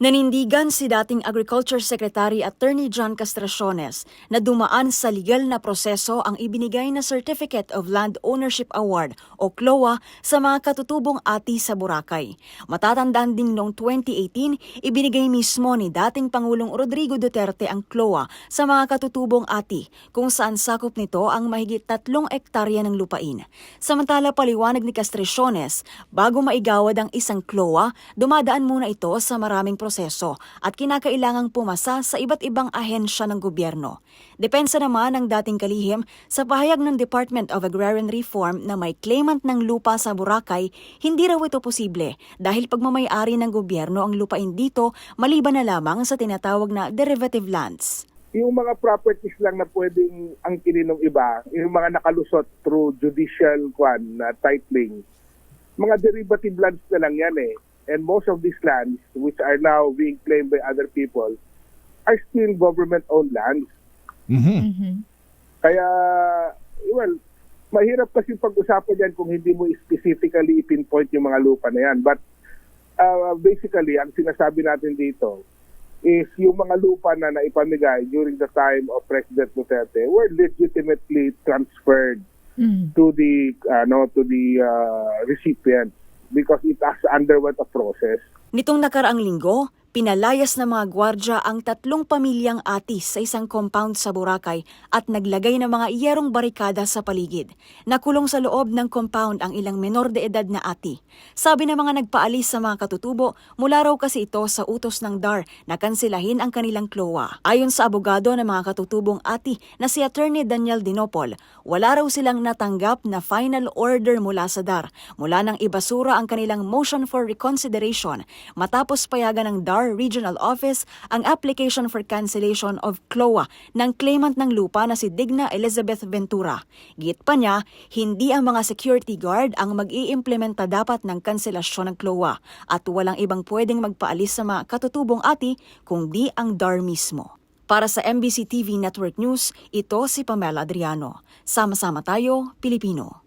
Nanindigan si dating Agriculture Secretary Attorney John Castraciones na dumaan sa legal na proseso ang ibinigay na Certificate of Land Ownership Award o CLOA sa mga katutubong ati sa Boracay. Matatandaan din noong 2018, ibinigay mismo ni dating Pangulong Rodrigo Duterte ang CLOA sa mga katutubong ati kung saan sakop nito ang mahigit tatlong ektarya ng lupain. Samantala paliwanag ni Castraciones, bago maigawad ang isang CLOA, dumadaan muna ito sa maraming proseso at kinakailangang pumasa sa iba't ibang ahensya ng gobyerno. Depensa naman ng dating kalihim sa pahayag ng Department of Agrarian Reform na may claimant ng lupa sa Boracay, hindi raw ito posible dahil pagmamayari ng gobyerno ang lupain dito maliban na lamang sa tinatawag na derivative lands. yung mga properties lang na pwedeng angkinin ng iba, yung mga nakalusot through judicial kwan na titling, mga derivative lands na lang yan eh. And most of these lands, which are now being claimed by other people, are still government-owned lands. Mhm. Kaya, well, mahirap kasi pag-usapan yan kung hindi mo specifically pinpoint yung mga lupa na yan. But uh, basically, ang sinasabi natin dito is yung mga lupa na naipamigay during the time of President Duterte were legitimately transferred Mm. to the ano to the uh, recipient because it has underwent a process. Nitong nakaraang linggo, pinalayas ng mga gwardya ang tatlong pamilyang atis sa isang compound sa Boracay at naglagay ng mga iyerong barikada sa paligid. Nakulong sa loob ng compound ang ilang menor de edad na ati. Sabi ng mga nagpaalis sa mga katutubo, mula raw kasi ito sa utos ng DAR na kansilahin ang kanilang klowa. Ayon sa abogado ng mga katutubong ati na si Attorney Daniel Dinopol, wala raw silang natanggap na final order mula sa DAR mula nang ibasura ang kanilang motion for reconsideration matapos payagan ng DAR Regional Office ang application for cancellation of CLOA ng claimant ng lupa na si Digna Elizabeth Ventura. Git pa niya, hindi ang mga security guard ang mag-iimplementa dapat ng kanselasyon ng CLOA at walang ibang pwedeng magpaalis sa mga katutubong ati kundi ang DAR mismo. Para sa MBC TV Network News, ito si Pamela Adriano. Sama-sama tayo, Pilipino.